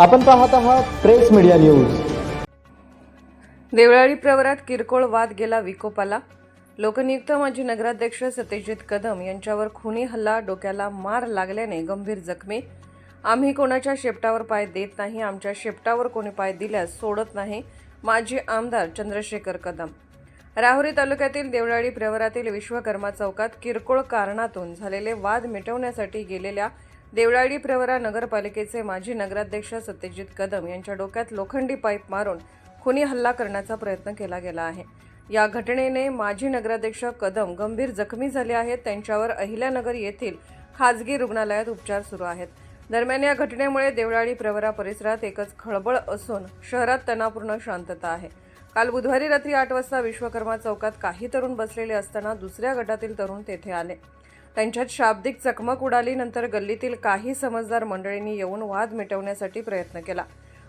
आपण पाहत आहात प्रेस मीडिया न्यूज. देवळाली प्रवरात किरकोळ वाद गेला विकोपाला. लोकनियुक्त माजी नगराध्यक्ष सत्यजित कदम यांच्यावर खुनी हल्ला डोक्याला मार लागल्याने गंभीर जखमी. आम्ही कोणाच्या शेपटावर पाय देत नाही आमच्या शेपटावर कोणी पाय दिल्यास सोडत नाही माजी आमदार चंद्रशेखर कदम. राहुरी तालुक्यातील देवळाळी प्रवरातील विश्वकर्मा चौकात किरकोळ कारणातून झालेले वाद मिटवण्यासाठी गेलेल्या देवळाडी प्रवरा नगरपालिकेचे माजी नगराध्यक्ष सत्यजित कदम यांच्या डोक्यात लोखंडी पाईप मारून खुनी हल्ला करण्याचा प्रयत्न केला गेला आहे. या घटनेने माजी नगराध्यक्ष कदम गंभीर जखमी झाले आहेत. त्यांच्यावर अहिल्यानगर येथील खाजगी रुग्णालयात उपचार सुरू आहेत. दरम्यान या घटनेमुळे देवळाळी प्रवरा परिसरात एकच खळबळ असून शहरात तणावपूर्ण शांतता आहे. काल बुधवारी रात्री आठ वाजता विश्वकर्मा चौकात काही तरुण बसलेले असताना दुसऱ्या गटातील तरुण तेथे आले. त्यांच्यात शाब्दिक चकमक उडाली नंतर गल्लीतील काही समजदार मंडळींनी येऊन वाद मिटवण्यासाठी प्रयत्न केला.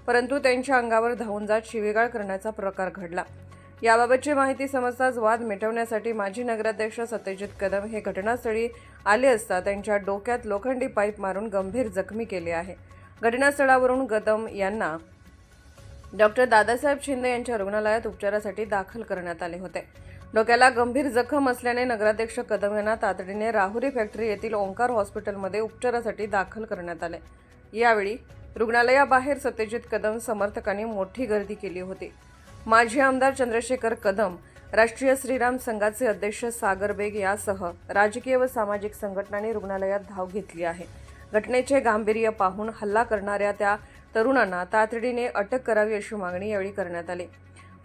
परंतु त्यांच्या अंगावर धावून जात शिवीगाळ करण्याचा प्रकार घडला. याबाबतची माहिती समजताच वाद मिटवण्यासाठी माजी नगराध्यक्ष सत्यजित कदम हे घटनास्थळी आले असता त्यांच्या डोक्यात लोखंडी पाईप मारून गंभीर जखमी केले आहे. घटनास्थळावरून कदम यांना डॉक्टर दादासाहेब शिंदे यांच्या रुग्णालयात उपचारासाठी दाखल करण्यात आले होते. डोक्याला गंभीर जखम असल्याने नगराध्यक्ष कदम यांना तातडीने राहुरी फॅक्टरी येथील ओंकार हॉस्पिटलमध्ये उपचारासाठी दाखल करण्यात आले. यावेळी रुग्णालयाबाहेर सत्यजित कदम समर्थकांनी मोठी गर्दी केली होती. माजी आमदार चंद्रशेखर कदम राष्ट्रीय श्रीराम संघाचे अध्यक्ष सागर बेग यासह राजकीय व सामाजिक संघटनांनी रुग्णालयात धाव घेतली आहे. घटनेचे गांभीर्य पाहून हल्ला करणाऱ्या त्या तरुणांना तातडीने अटक करावी अशी मागणी यावेळी करण्यात आली.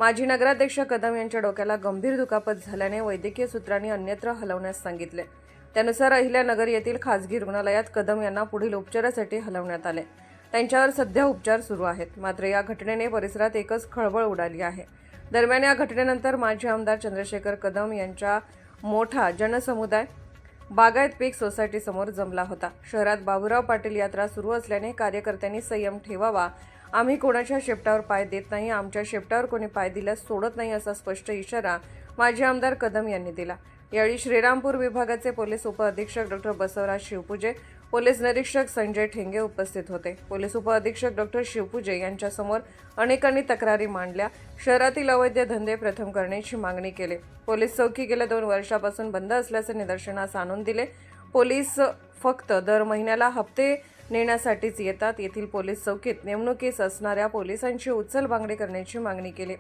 माजी नगराध्यक्ष कदम यांच्या डोक्याला गंभीर दुखापत झाल्याने वैद्यकीय सूत्रांनी अन्यत्र हलवण्यास सांगितले. त्यानुसार अहिल्यानगर येथील खासगी रुग्णालयात कदम यांना पुढील उपचारासाठी हलवण्यात आले. त्यांच्यावर सध्या उपचार सुरू आहेत. मात्र या घटनेने परिसरात एकच खळबळ उडाली आहे. दरम्यान या घटनेनंतर माजी आमदार चंद्रशेखर कदम यांचा मोठा जनसमुदाय बागायत पीक सोसायटीसमोर जमला होता. शहरात बाबुराव पाटील यात्रा सुरू असल्याने कार्यकर्त्यांनी संयम ठेवावा आम्ही कोणाच्या शेपटावर पाय देत नाही आमच्या शेपटावर कोणी पाय दिल्यास सोडत नाही असा स्पष्ट इशारा माजी आमदार कदम यांनी दिला. यावेळी श्रीरामपूर विभागाचे पोलीस उपअधीक्षक डॉक्टर बसवराज शिवपूजे पोलीस निरीक्षक संजय ठेंगे उपस्थित होते. पोलीस उपअधीक्षक डॉक्टर शिवपूजे यांच्यासमोर अनेकांनी तक्रारी मांडल्या. शहरातील अवैध धंदे प्रथम करण्याची मागणी केली. पोलीस चौकी गेल्या दोन वर्षापासून बंद असल्याचे निदर्शनास आणून दिले. पोलीस फक्त दर महिन्याला हप्ते नेण्यासाठीच येतात. येथील पोलीस चौकीत नेमणुकीस असणाऱ्या पोलिसांची उचल बांगडी करण्याची मागणी केली.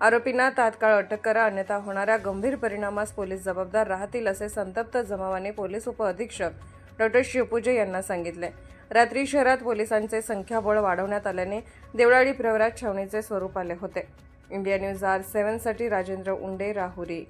आरोपींना तात्काळ अटक करा अन्यथा होणाऱ्या गंभीर परिणामास पोलीस जबाबदार राहतील असे संतप्त जमावाने पोलीस उपअधीक्षक डॉक्टर शिवपूजे यांना सांगितले. रात्री शहरात पोलिसांचे संख्याबळ वाढवण्यात आल्याने देवळाळी प्रवरात छावणीचे स्वरूप आले होते. इंडिया न्यूज आर सेव्हनसाठी राजेंद्र उंडे राहुरी.